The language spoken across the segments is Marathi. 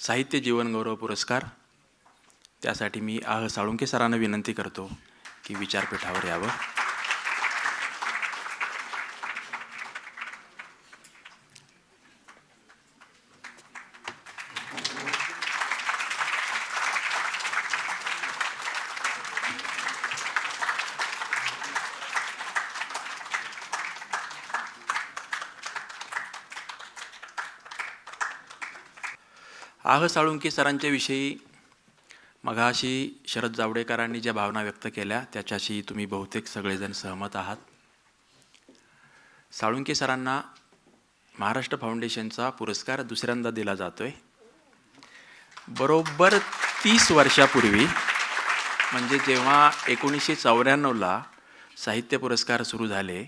साहित्य जीवनगौरव पुरस्कार. त्यासाठी मी आह साळुंके सरांना विनंती करतो की विचारपीठावर यावं. आह साळुंके सरांच्या विषयी मघाशी शरद जावडेकरांनी ज्या भावना व्यक्त केल्या त्याच्याशी तुम्ही बहुतेक सगळेजण सहमत आहात. साळुंके सरांना महाराष्ट्र फाउंडेशनचा पुरस्कार दुसऱ्यांदा दिला जातोय. बरोबर तीस वर्षापूर्वी म्हणजे जेव्हा एकोणीसशे चौऱ्याण्णवला साहित्य पुरस्कार सुरू झाले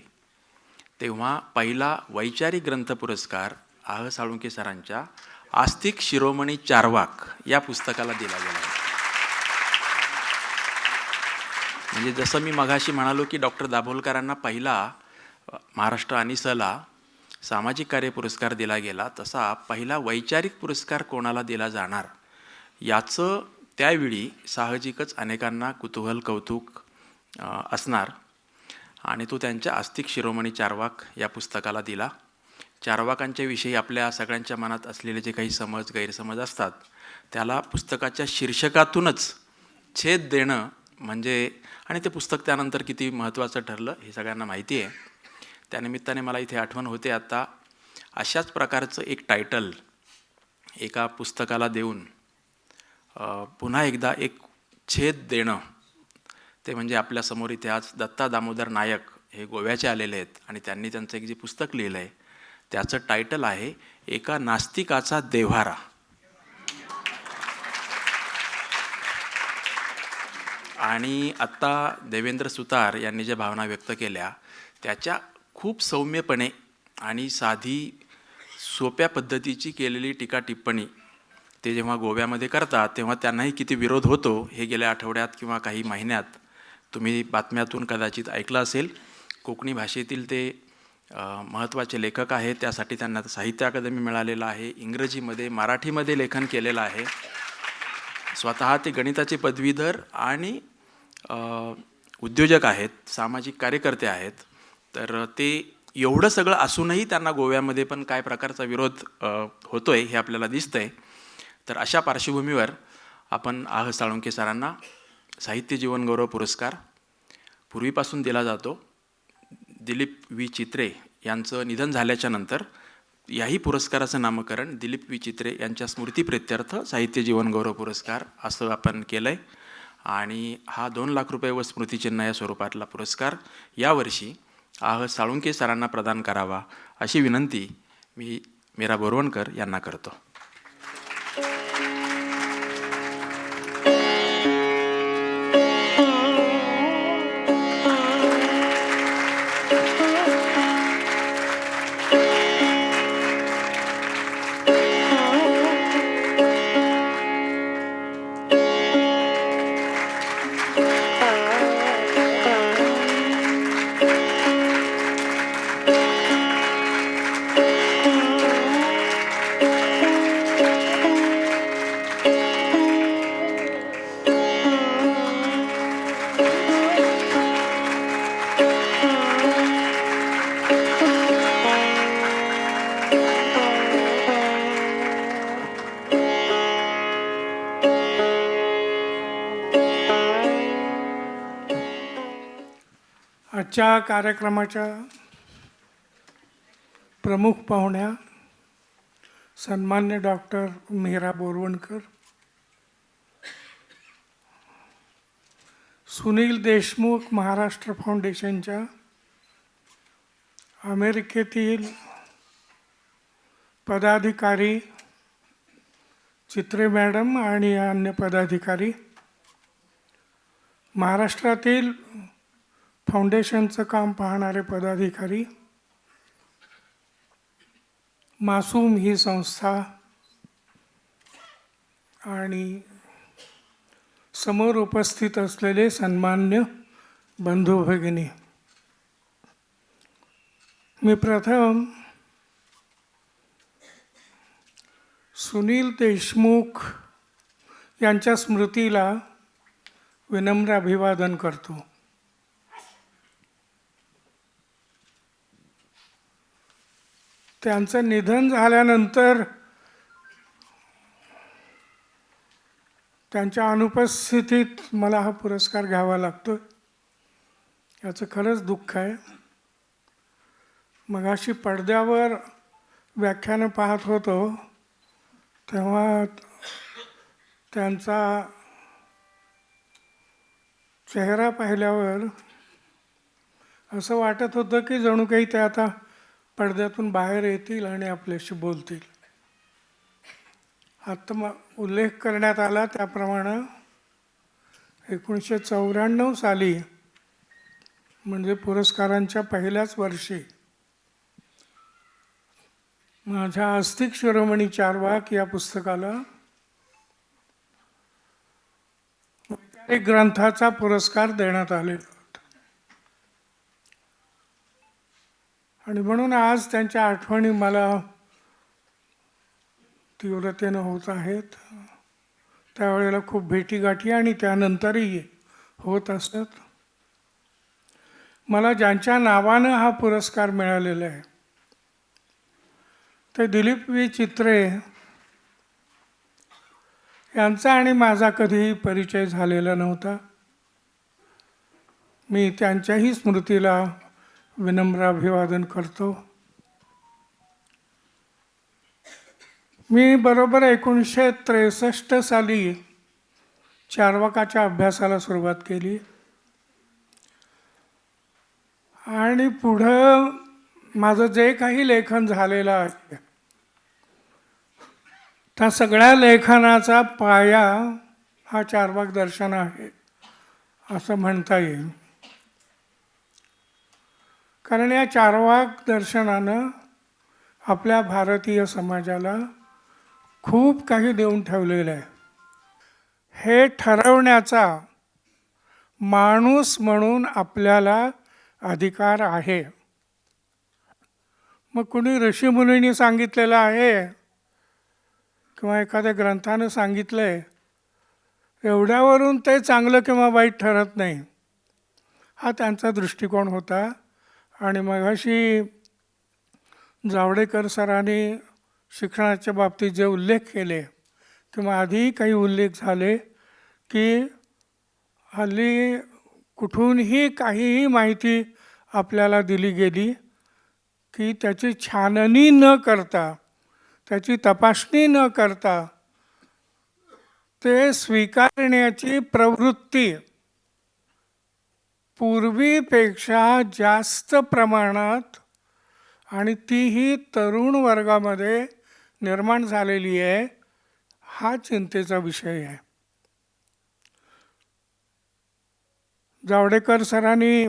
तेव्हा पहिला वैचारिक ग्रंथ पुरस्कार आह साळुंके सरांच्या आस्तिक शिरोमणी चारवाक या पुस्तकाला दिला गेला म्हणजे जसं मी मघाशी म्हणालो की डॉक्टर दाभोलकरांना पहिला महाराष्ट्र आणि सामाजिक कार्य पुरस्कार दिला गेला तसा पहिला वैचारिक पुरस्कार कोणाला दिला जाणार? याचं त्यावेळी साहजिकच अनेकांना कुतूहल कौतुक असणार. आणि तो त्यांच्या आस्तिक शिरोमणी चारवाक या पुस्तकाला दिला. चारवाकांच्या विषयी आपल्या सगळ्यांच्या मनात असलेले जे काही समज गैरसमज असतात त्याला पुस्तकाच्या शीर्षकातूनच छेद देणं म्हणजे आणि ते पुस्तक त्यानंतर किती महत्त्वाचं ठरलं हे सगळ्यांना माहिती आहे. त्यानिमित्ताने मला इथे आठवण होते आता अशाच प्रकारचं एक टायटल एका पुस्तकाला देऊन पुन्हा एकदा एक छेद देणं ते म्हणजे आपल्यासमोर इथे आज दत्ता दामोदर नायक हे गोव्याचे आलेले आहेत आणि त्यांनी त्यांचं एक जे पुस्तक लिहिलं आहे त्याचं टायटल आहे एका नास्तिकाचा देव्हारा. आणि आत्ता देवेंद्र सुतार यांनी ज्या भावना व्यक्त केल्या त्याच्या खूप सौम्यपणे आणि साधी सोप्या पद्धतीची केलेली टीका टिप्पणी ते जेव्हा गोव्यामध्ये करतात तेव्हा त्यांनाही किती विरोध होतो हे गेल्या आठवड्यात किंवा काही महिन्यात तुम्ही बातम्यातून कदाचित ऐकलं असेल. कोकणी भाषेतील ते महत्त्वाचे लेखक आहेत. त्यासाठी त्यांना साहित्य अकादमी मिळालेलं आहे. इंग्रजीमध्ये मराठीमध्ये लेखन केलेलं आहे. स्वतः ते गणिताचे पदवीधर आणि उद्योजक आहेत सामाजिक कार्यकर्ते आहेत. तर ते एवढं सगळं असूनही त्यांना गोव्यामध्ये पण काय प्रकारचा विरोध होतो आहे हे आपल्याला दिसतं आहे तर अशा पार्श्वभूमीवर आपण आह साळुंके सरांना साहित्य जीवन गौरव पुरस्कार पूर्वीपासून दिला जातो. दिलीप वी चित्रे यांचं निधन झाल्याच्यानंतर याही पुरस्काराचं नामकरण दिलीप वी चित्रे यांच्या स्मृतीप्रित्यर्थ साहित्य जीवन गौरव पुरस्कार असं आपण केलं आहे आणि हा दोन लाख रुपये व स्मृतिचिन्ह या स्वरूपातला पुरस्कार यावर्षी आह साळुंके सरांना प्रदान करावा अशी विनंती मी मीरा बोरवणकर यांना करतो. आजच्या कार्यक्रमाच्या प्रमुख पाहुण्या सन्मान्य डॉक्टर मेहरा बोरवणकर सुनील देशमुख महाराष्ट्र फाउंडेशनच्या अमेरिकेतील पदाधिकारी चित्रे मॅडम आणि अन्य पदाधिकारी महाराष्ट्रातील फाउंडेशनचं काम पाहणारे पदाधिकारी मासूम ही संस्था आणि समोर उपस्थित असलेले सन्मान्य बंधू भगिनी. मी प्रथम सुनील देशमुख यांच्या स्मृतीला विनम्र अभिवादन करतो. त्यांचं निधन झाल्यानंतर त्यांच्या अनुपस्थितीत मला हा पुरस्कार घ्यावा लागतो याचं खरंच दुःख आहे. मगाशी पडद्यावर व्याख्यानं पाहत होतो तेव्हा त्यांचा चेहरा पाहिल्यावर असं वाटत होतं की जणू काही ते आता पडद्यातून बाहेर येतील आणि आपल्याशी बोलतील. आता उल्लेख करण्यात आला त्याप्रमाणे एकोणीसशे चौऱ्याण्णव साली म्हणजे पुरस्कारांच्या पहिल्याच वर्षी माझ्या अस्तिक शिरोमणी चारवाक या पुस्तकाला एक ग्रंथाचा पुरस्कार देण्यात आलेला. आणि म्हणून आज त्यांच्या आठवणी मला तीव्रतेनं होत आहेत. त्यावेळेला खूप भेटीगाठी आणि त्यानंतरही होत असत. मला ज्यांच्या नावानं हा पुरस्कार मिळालेला आहे ते दिलीप वी. चित्रे यांचा आणि माझा कधीही परिचय झालेला नव्हता. मी त्यांच्याही स्मृतीला विनम्र अभिवादन करतो. मी बरोबर एकोणीसशे त्रेसष्ट साली चारवाकाच्या अभ्यासाला सुरुवात केली. आणि पुढं माझं जे काही लेखन झालेलं आहे त्या सगळ्या लेखनाचा पाया हा चारवाक दर्शन आहे असं म्हणता येईल. कारण या चारवाक दर्शनानं आपल्या भारतीय समाजाला खूप काही देऊन ठेवलेलं आहे. हे ठरवण्याचा माणूस म्हणून आपल्याला अधिकार आहे. मग कुणी ऋषीमुनींनी सांगितलेलं आहे किंवा एखाद्या ग्रंथानं सांगितलं आहे एवढ्यावरून ते चांगलं किंवा वाईट ठरत नाही. हा त्यांचा दृष्टिकोन होता. आणि मगाशी जावडेकर सरांनी शिक्षणाच्या बाबतीत जे उल्लेख केले किंवा आधीही काही उल्लेख झाले की हल्ली कुठूनही काहीही माहिती आपल्याला दिली गेली की त्याची छाननी न करता त्याची तपासणी न करता ते स्वीकारण्याची प्रवृत्ती पूर्वीपेक्षा जास्त प्रमाणात आणि तीही तरुण वर्गामध्ये निर्माण झालेली आहे हा चिंतेचा विषय आहे. जावडेकर सरांनी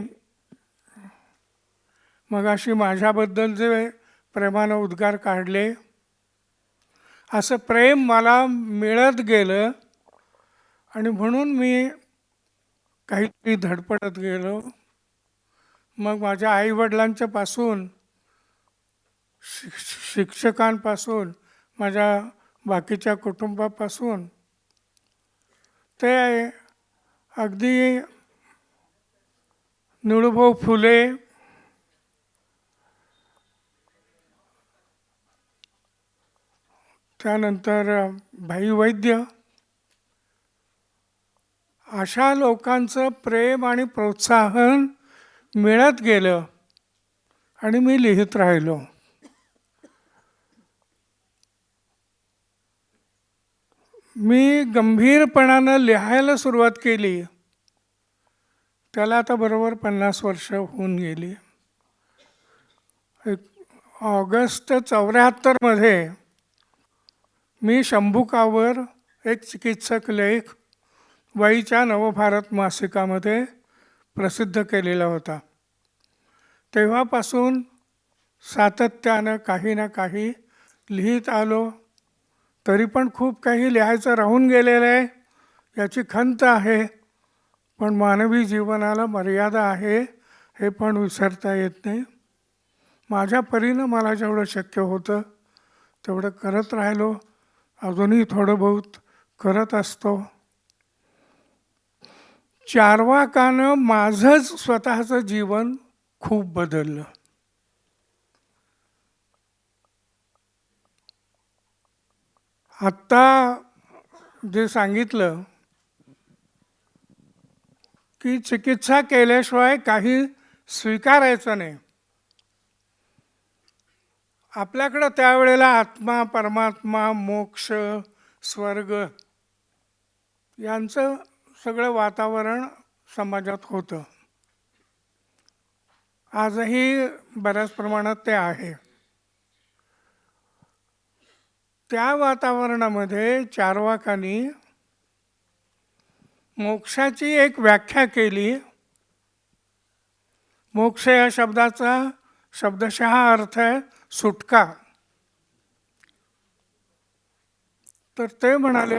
मगाशी माझ्याबद्दल जे प्रेमानं उद्गार काढले असं प्रेम मला मिळत गेलं आणि म्हणून मी काहीतरी धडपडत गेलो. मग माझ्या आईवडिलांच्यापासून शिक शिक्षकांपासून माझ्या बाकीच्या कुटुंबापासून ते अगदी निळूभाऊ फुले त्यानंतर भाई वैद्य अशा लोकांचं प्रेम आणि प्रोत्साहन मिळत गेलं आणि मी लिहित राहिलो. मी गंभीरपणानं लिहायला सुरुवात केली. त्याला आता बरोबर पन्नास वर्ष होऊन गेली. एक ऑगस्ट चौऱ्याहत्तरमध्ये मी शंभुकावर एक चिकित्सक लेख वाईच्या नवभारत मासिकामध्ये प्रसिद्ध केलेला होता. तेव्हापासून सातत्यानं काही ना काही लिहित आलो. तरी पण खूप काही लिहायचं राहून गेलेलं आहे याची खंत आहे. पण मानवी जीवनाला मर्यादा आहे हे पण विसरता येत नाही. माझ्या परीनं मला जेवढं शक्य होतं तेवढं करत राहिलो. अजूनही थोडं बहुत करत असतो. चारवाकानं माझंच स्वतःचं जीवन खूप बदललं. आत्ता जे सांगितलं की चिकित्सा केल्याशिवाय काही स्वीकारायचं नाही. आपल्याकडं त्यावेळेला आत्मा परमात्मा मोक्ष स्वर्ग यांचं सगळं वातावरण समाजात होतं. आजही बऱ्याच प्रमाणात ते आहे. त्या वातावरणामध्ये चारवाकांनी मोक्षाची एक व्याख्या केली. मोक्ष या शब्दाचा शब्दशः अर्थ आहे सुटका. तर ते म्हणाले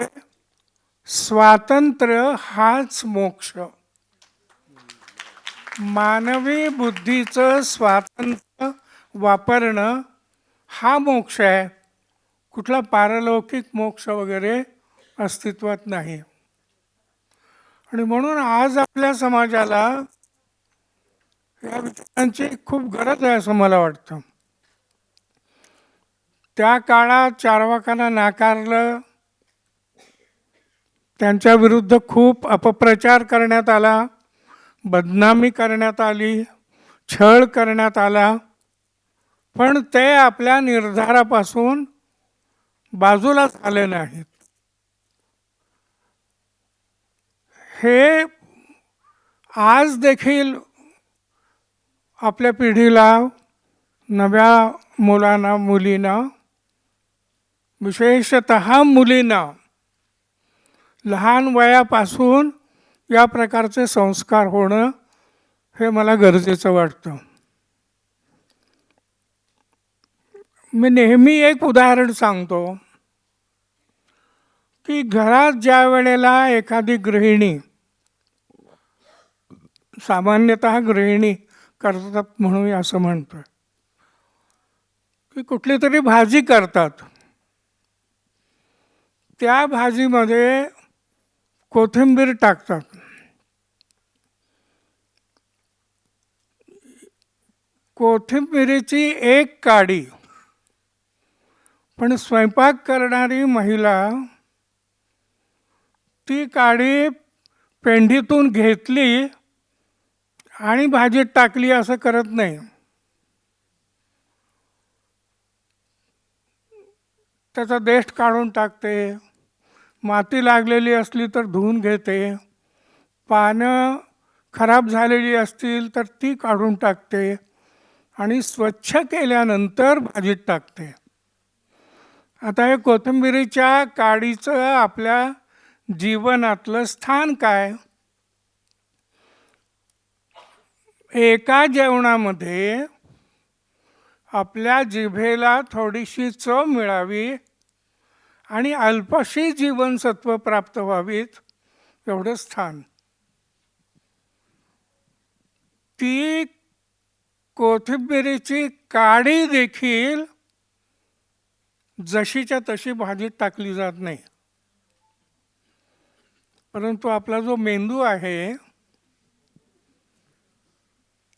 स्वातंत्र्य हाच मोक्ष. मानवी बुद्धीचं स्वातंत्र्य वापरणं हा मोक्ष आहे. कुठला पारलौकिक मोक्ष वगैरे अस्तित्वात नाही. आणि म्हणून आज आपल्या समाजाला या विचारांची खूप गरज आहे असं मला वाटतं. त्या काळात चारवाकांना नाकारलं त्यांच्या विरुद्ध खूप अपप्रचार करण्यात आला बदनामी करण्यात आली छळ करण्यात आला. पण ते आपल्या निर्धारापासून बाजूला झाले नाहीत. हे आज देखील आपल्या पिढीला नव्या मुलांना मुलींना विशेषत मुलींना लहान वयापासून या प्रकारचे संस्कार होणं हे मला गरजेचं वाटतं. मी नेहमी एक उदाहरण सांगतो की घरात ज्या वेळेला एखादी गृहिणी सामान्यतः गृहिणी करतात म्हणून असं म्हणतो की कुठली तरी भाजी करतात. त्या भाजीमध्ये कोथिंबीर टाकतात. कोथिंबिरीची एक काडी. पण स्वयंपाक करणारी महिला ती काडी पेंढीतून घेतली आणि भाजीत टाकली असं करत नाही. त्याचा देश काढून टाकते. माती लागलेली असली तर धुवून घेते. पानं खराब झालेली असतील तर ती काढून टाकते आणि स्वच्छ केल्यानंतर भाजीत टाकते. आता हे कोथिंबिरीच्या काडीचं आपल्या जीवनातलं स्थान काय? एका जेवणामध्ये आपल्या जिभेला थोडीशी चव मिळावी आणि अल्पशी जीवनसत्व प्राप्त व्हावीत एवढं स्थान. ती कोथिंबिरीची काडी देखील जशीच्या तशी भाजीत टाकली जात नाही. परंतु आपला जो मेंदू आहे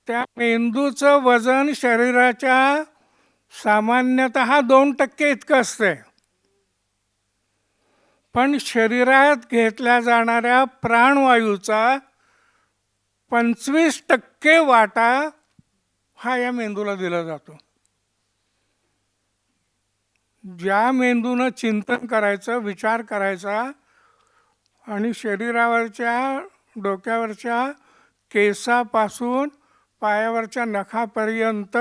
त्या मेंदूचं वजन शरीराच्या सामान्यतः दोन टक्के इतकं असतंय. पण शरीरात घेतल्या जाणाऱ्या प्राणवायूचा पंचवीस टक्के वाटा हा या मेंदूला दिला जातो. ज्या मेंदूनं चिंतन करायचं विचार करायचा आणि शरीरावरच्या डोक्यावरच्या केसापासून पायावरच्या नखापर्यंत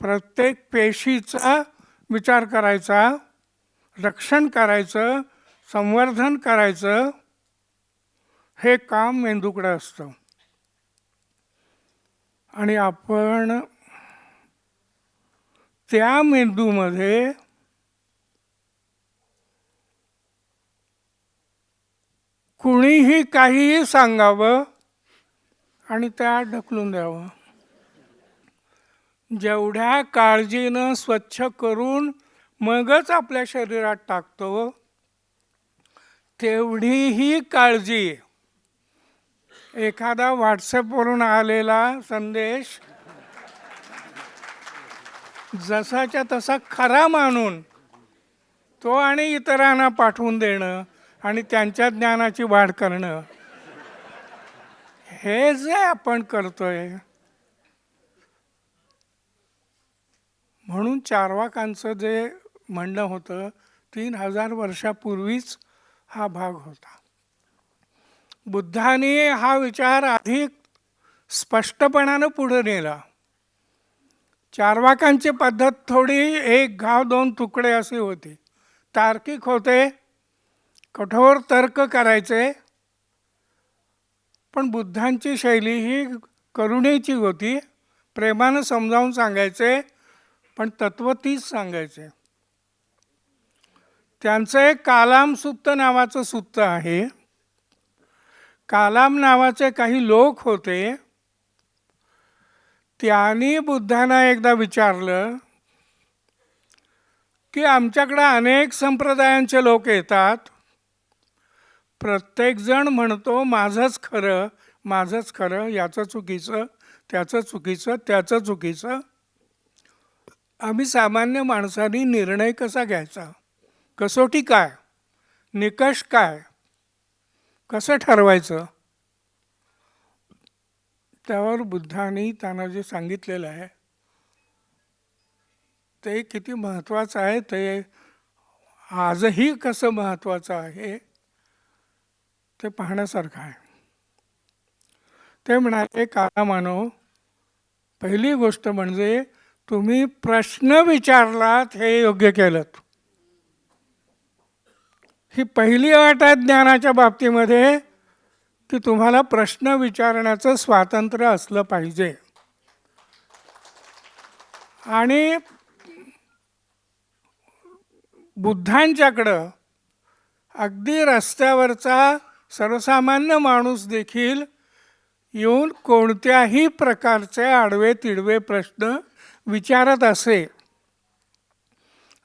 प्रत्येक पेशीचा विचार करायचा रक्षण करायचं संवर्धन करायचं हे काम मेंदूकडं असतं. आणि आपण त्या मेंदूमध्ये कुणीही काहीही सांगावं आणि त्या ढकलून द्यावं. जेवढ्या काळजीनं स्वच्छ करून मगच आपल्या शरीरात टाकतो तेवढीही काळजी. एखादा व्हॉट्सअपवरून आलेला संदेश जसाच्या तसा खरा मानून तो आणि इतरांना पाठवून देणं आणि त्यांच्या ज्ञानाची वाढ करणं हे जे आपण करतोय. म्हणून चारवाकांचं जे म्हणणं होतं तीन हजार वर्षापूर्वीच हा भाग होता. बुद्धाने हा विचार अधिक स्पष्टपणानं पुढे नेला. चारवाकांची पद्धत थोडी एक घाव दोन तुकडे अशी होती. तार्किक होते कठोर तर्क करायचे पण बुद्धांची शैली ही करुणेची होती. प्रेमानं समजावून सांगायचे पण तत्व तीच सांगायचे. त्यांचं एक कालाम सुत्त नावाचं सुत्त आहे. कालाम नावाचे काही लोक होते. त्यांनी बुद्धांना एकदा विचारलं की आमच्याकडं अनेक संप्रदायांचे लोक येतात. प्रत्येकजण म्हणतो माझंच खरं माझंच खरं याचं चुकीचं त्याचं चुकीचं त्याचं चुकीचं. आम्ही सामान्य माणसांनी निर्णय कसा घ्यायचा? कसोटी काय? निकष काय? कसं ठरवायचं? त्यावर बुद्धांनी त्यांना जे सांगितलेलं आहे ते किती महत्त्वाचं आहे ते आजही कसं महत्त्वाचं आहे ते पाहण्यासारखं आहे. ते म्हणाले काला मानव पहिली गोष्ट म्हणजे तुम्ही प्रश्न विचारलात हे योग्य केलं ही पहिली अट आहे ज्ञानाच्या बाबतीमध्ये की तुम्हाला प्रश्न विचारण्याचं स्वातंत्र्य असलं पाहिजे. आणि बुद्धांच्याकडं अगदी रस्त्यावरचा सर्वसामान्य माणूस देखील येऊन कोणत्याही प्रकारचे आडवे तिडवे प्रश्न विचारत असे.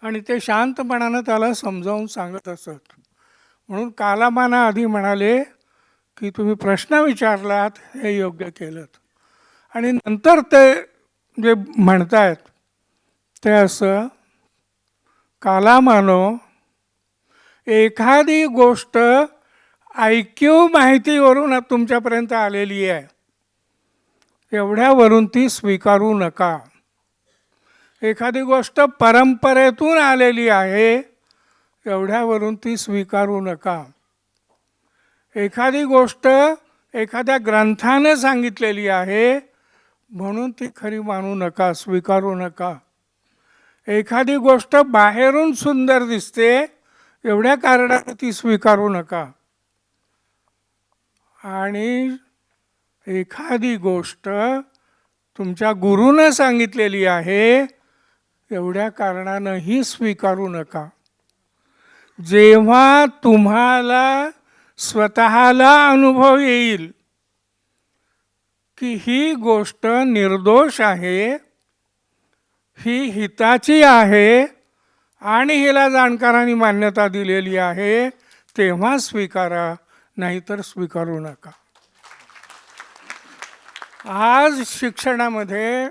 आणि ते शांतपणानं त्याला समजावून सांगत असत. म्हणून कालामाना आधी म्हणाले की तुम्ही प्रश्न विचारलात हे योग्य केलं आणि नंतर ते जे म्हणतायत ते असं कालामानो एखादी गोष्ट ऐक्यू माहितीवरून तुमच्यापर्यंत आलेली आहे. एवढ्यावरून ती स्वीकारू नका. एखादी गोष्ट परंपरेतून आलेली आहे एवढ्यावरून ती स्वीकारू नका. एखादी गोष्ट एखाद्या ग्रंथाने सांगितलेली आहे म्हणून ती खरी मानू नका स्वीकारू नका. एखादी गोष्ट बाहेरून सुंदर दिसते एवढ्या कारणाने ती स्वीकारू नका. आणि एखादी गोष्ट तुमच्या गुरुनं सांगितलेली आहे एवढ्या कारणानंही स्वीकारू नका. जेव्हा तुम्हाला स्वतःला अनुभव येईल की ही गोष्ट निर्दोष आहे ही हिताची आहे आणि हिला जाणकारांनी मान्यता दिलेली आहे तेव्हा स्वीकारा नाहीतर स्वीकारू नका. आज शिक्षणामध्ये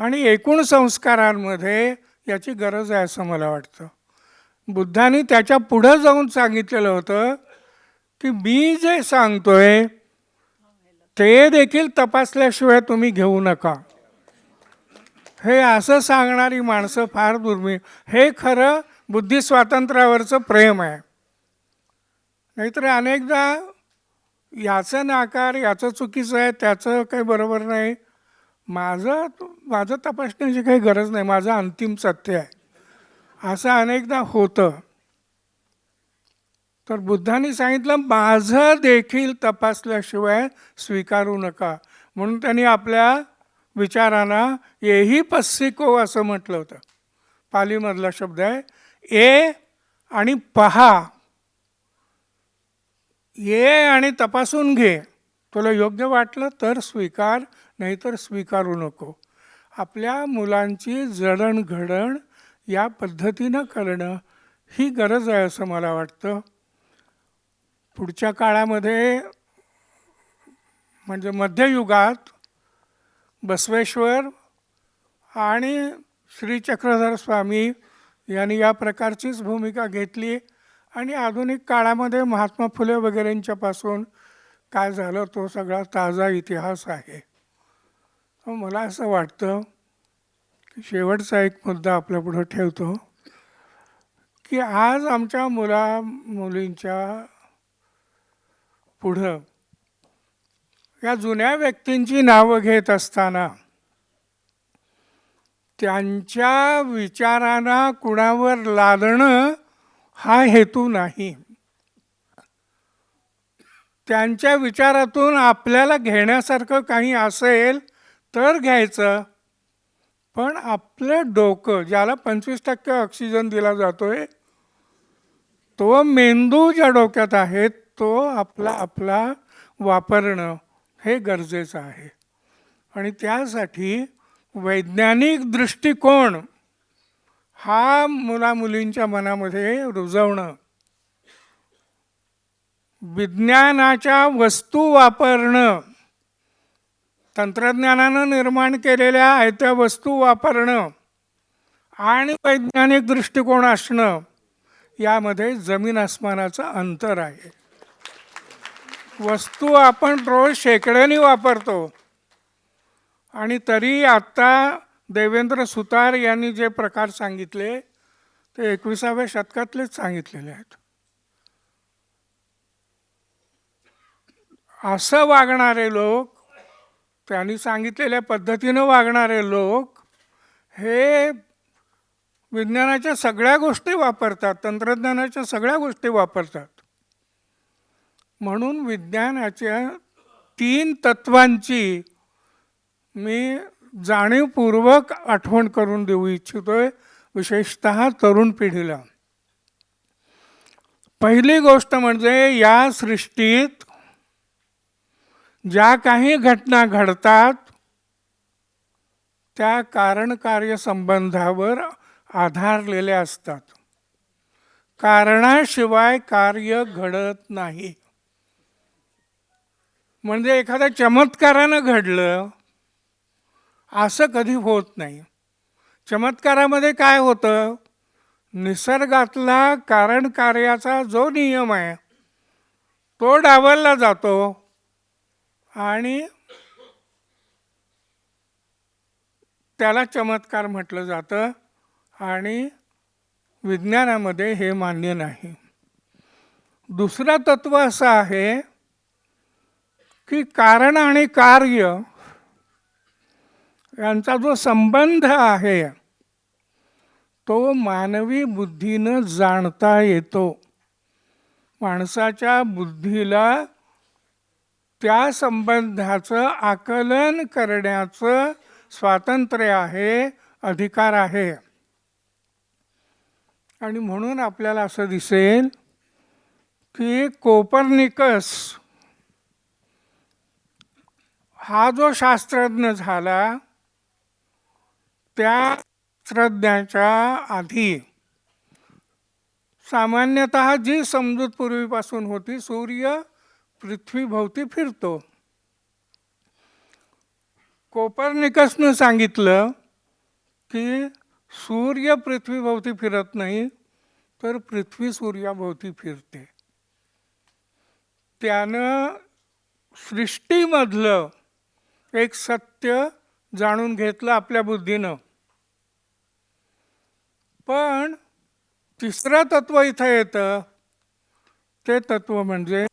आणि एकूण संस्कारांमध्ये याची गरज आहे असं मला वाटतं. बुद्धांनी त्याच्या पुढं जाऊन सांगितलेलं होतं की मी जे सांगतोय ते देखील तपासल्याशिवाय तुम्ही घेऊ नका. हे असं सांगणारी माणसं फार दुर्मिळ हे खरं बुद्धी स्वातंत्र्यावरचं प्रेम आहे. नाहीतर अनेकदा याचं नाकार याचं चुकीचं आहे त्याचं काही बरोबर नाही. माझं माझं तपासण्याची काही गरज नाही. माझं अंतिम सत्य आहे. असं अनेकदा होतं. तर बुद्धांनी सांगितलं माझं देखील तपासल्याशिवाय स्वीकारू नका. म्हणून त्यांनी आपल्या विचारांना येही पस्सिको असं म्हटलं होतं. पालीमधला शब्द आहे ए आणि पहा. ये आणि तपासून घे. तुला योग्य वाटलं तर स्वीकार नाहीतर स्वीकारू नको. आपल्या मुलांची जडणघडण या पद्धतीनं करणं ही गरज आहे असं मला वाटतं. पुढच्या काळामध्ये म्हणजे मध्ययुगात बसवेश्वर आणि श्री चक्रधर स्वामी यांनी या प्रकारचीच भूमिका घेतली आणि आधुनिक काळामध्ये महात्मा फुले वगैरेंच्यापासून काय झालं तो सगळा ताजा इतिहास आहे. मला असं वाटतं की शेवटचा एक मुद्दा आपल्यापुढं ठेवतो की आज आमच्या मुला मुलींच्या पुढं या जुन्या व्यक्तींची नावं घेत असताना त्यांच्या विचारांना कुणावर लादणं हा हेतू नाही. त्यांच्या विचारातून आपल्याला घेण्यासारखं काही असेल तर घ्यायचं. पण आपलं डोकं ज्याला पंचवीस टक्के ऑक्सिजन दिला जातोय तो मेंदू ज्या डोक्यात आहे तो आपला आपला वापरणं हे गरजेचं आहे. आणि त्यासाठी वैज्ञानिक दृष्टिकोन हा मुलामुलींच्या मनामध्ये रुजवणं विज्ञानाच्या वस्तू वापरणं तंत्रज्ञानानं निर्माण केलेल्या आयत्या वस्तू वापरणं आणि वैज्ञानिक दृष्टिकोन असणं यामध्ये जमीन आसमानाचं अंतर आहे. वस्तू आपण रोज शेकड्याने वापरतो. आणि तरी आत्ता देवेंद्र सुतार यांनी जे प्रकार सांगितले ते एकविसाव्या शतकातलेच सांगितलेले आहेत. असं वागणारे लोक त्यांनी सांगितलेल्या पद्धतीनं वागणारे लोक हे विज्ञानाच्या सगळ्या गोष्टी वापरतात तंत्रज्ञानाच्या सगळ्या गोष्टी वापरतात. म्हणून विज्ञानाच्या तीन तत्वांची मी जाणीवपूर्वक आठवण करून देऊ इच्छितोय विशेषत तरुण पिढीला. पहिली गोष्ट म्हणजे या सृष्टीत ज्या काही घटना घडतात त्या कारण कार्य संबंधावर आधारलेल्या असतात. कारणाशिवाय कार्य घडत नाही. म्हणजे एखाद्या चमत्कारानं घडलं असं कधी होत नाही. चमत्कारामध्ये काय होतं? निसर्गातला कारण कार्याचा जो नियम आहे तो डावलला जातो. आणि त्याला चमत्कार म्हटलं जातं आणि विज्ञानामध्ये हे मान्य नाही. दुसरं तत्व असं आहे की कारण आणि कार्य यांचा जो संबंध आहे तो मानवी बुद्धीनं जाणता येतो. माणसाच्या बुद्धीला त्या संबंधाचं आकलन करण्याचं स्वातंत्र्य आहे अधिकार आहे. आणि म्हणून आपल्याला असं दिसेल की कोपर्निकस हा जो शास्त्रज्ञ झाला त्या शास्त्रज्ञाच्या आधी सामान्यतः जी समजूत पूर्वीपासून होती सूर्य पृथ्वीभोवती फिरतो. कोपर्निकसनं सांगितलं की सूर्य पृथ्वीभोवती फिरत नाही तर पृथ्वी सूर्याभोवती फिरते. त्यानं सृष्टीमधलं एक सत्य जाणून घेतलं आपल्या बुद्धीनं. पण तिसरं तत्व इथं येतं ते तत्व म्हणजे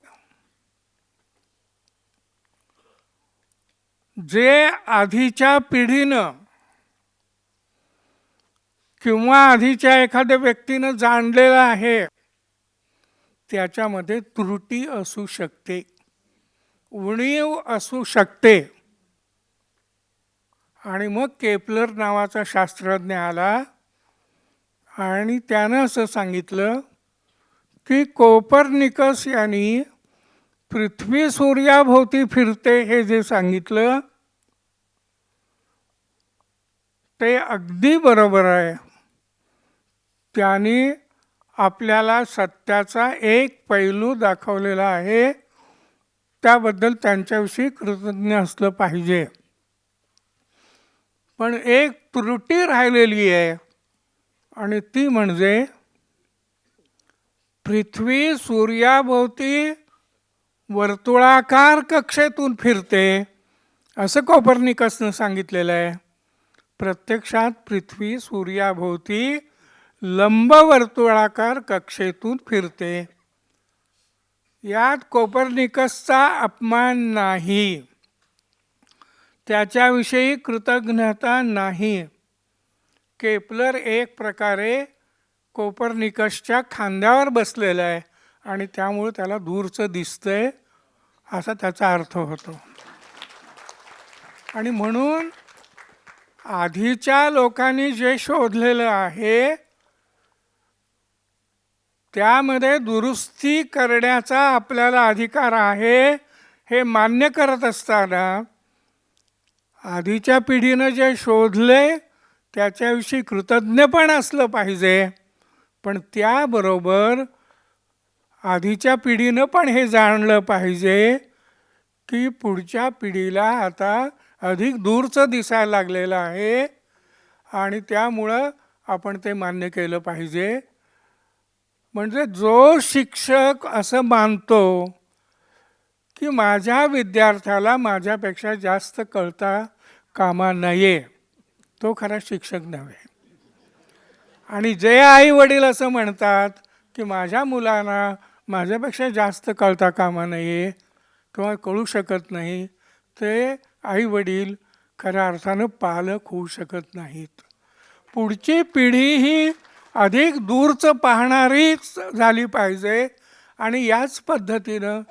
जे आधीच्या पिढीनं किंवा आधीच्या एखाद्या व्यक्तीनं जाणलेलं आहे त्याच्यामध्ये त्रुटी असू शकते उणीव असू शकते. आणि मग केपलर नावाचा शास्त्रज्ञ आला आणि त्यानं असं सांगितलं की कोपर्निकस यांनी पृथ्वी सूर्याभोवती फिरते हे जे सांगितलं ते अगदी बरोबर आहे. त्यांनी आपल्याला सत्याचा एक पैलू दाखवलेला आहे. त्याबद्दल त्यांच्याविषयी कृतज्ञ असलं पाहिजे. पण एक त्रुटी राहिलेली आहे. आणि ती म्हणजे पृथ्वी सूर्याभोवती वर्तुळाकार कक्षेतून फिरते असं कोपर्निकसनं सांगितलेलं आहे. प्रत्यक्षात पृथ्वी सूर्याभोवती लंबवर्तुळाकार कक्षेतून फिरते. यात कोपर्निकसचा अपमान नाही. त्याच्याविषयी कृतज्ञता नाही. केपलर एक प्रकारे कोपर्निकसच्या खांद्यावर बसलेला आहे आणि त्यामुळे त्याला दूरचं दिसतंय असा त्याचा अर्थ होतो. आणि म्हणून आधीच्या लोकांनी जे शोधलेलं आहे त्यामध्ये दुरुस्ती करण्याचा आपल्याला अधिकार आहे हे मान्य करत असताना आधीच्या पिढीनं जे शोधले त्याच्याविषयी कृतज्ञ पण असलं पाहिजे. पण त्याबरोबर आधीच्या पिढीनं पण हे जाणलं पाहिजे की पुढच्या पिढीला आता अधिक दूरचं दिसायला लागलेलं आहे. आणि त्यामुळं आपण ते मान्य केलं पाहिजे. म्हणजे जो शिक्षक असं मानतो की माझ्या विद्यार्थ्याला माझ्यापेक्षा जास्त कळता कामा नये तो खरा शिक्षक नव्हे. आणि जे आई वडील असं म्हणतात की माझ्या मुलांना माझ्यापेक्षा जास्त कळता कामा नये किंवा कळू शकत नाही ते आई वडील खऱ्या अर्थानं पालक होऊ शकत नाहीत. पुढची पिढी ही अधिक दूरचं पाहणारीच झाली पाहिजे आणि याच पद्धतीनं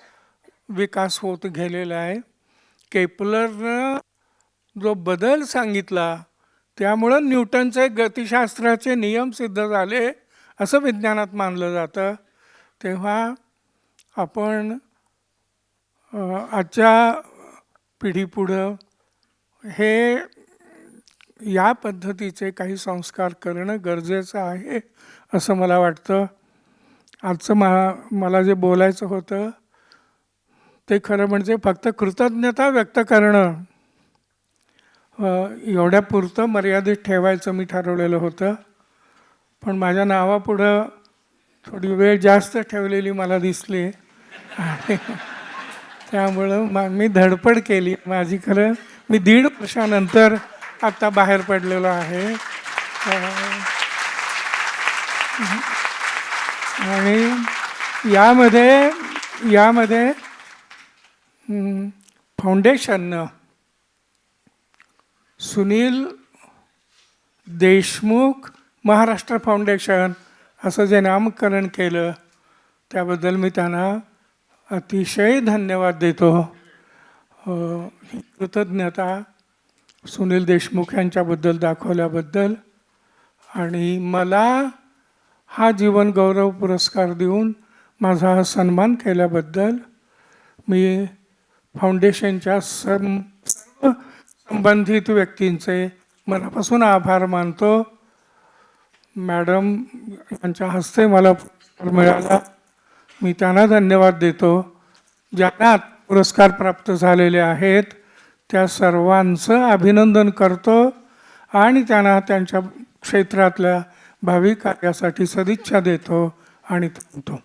विकास होत गेलेला आहे. केपलरनं जो बदल सांगितला त्यामुळं न्यूटनचे गतिशास्त्राचे नियम सिद्ध झाले असं विज्ञानात मानलं जातं. तेव्हा आपण आजच्या पिढीपुढं हे या पद्धतीचे काही संस्कार करणं गरजेचं आहे असं मला वाटतं. आजचं मा मला जे बोलायचं होतं ते खरं म्हणजे फक्त कृतज्ञता व्यक्त करणं. एवढ्यापुरतं मर्यादित ठेवायचं मी ठरवलेलं होतं. पण माझ्या नावापुढं थोडी वेळ जास्त ठेवलेली मला दिसली. आणि त्यामुळं मा मी धडपड केली. माझी खरं मी दीड वर्षानंतर आत्ता बाहेर पडलेलो आहे. आणि यामध्ये यामध्ये फाउंडेशननं सुनील देशमुख महाराष्ट्र फाउंडेशन असं जे नामकरण केलं त्याबद्दल मी त्यांना अतिशय धन्यवाद देतो. ही कृतज्ञता सुनील देशमुख यांच्याबद्दल दाखवल्याबद्दल आणि मला हा जीवन गौरव पुरस्कार देऊन माझा हा सन्मान केल्याबद्दल मी फाउंडेशनच्या सर्व संबंधित व्यक्तींचे मनापासून आभार मानतो. मॅडम यांच्या हस्ते मला मिळाला. मी त्यांना धन्यवाद देतो. ज्यांना पुरस्कार प्राप्त झालेले आहेत त्या सर्वांचं अभिनंदन करतो आणि त्यांना त्यांच्या क्षेत्रातल्या भावी कार्यासाठी सदिच्छा देतो आणि थांबतो.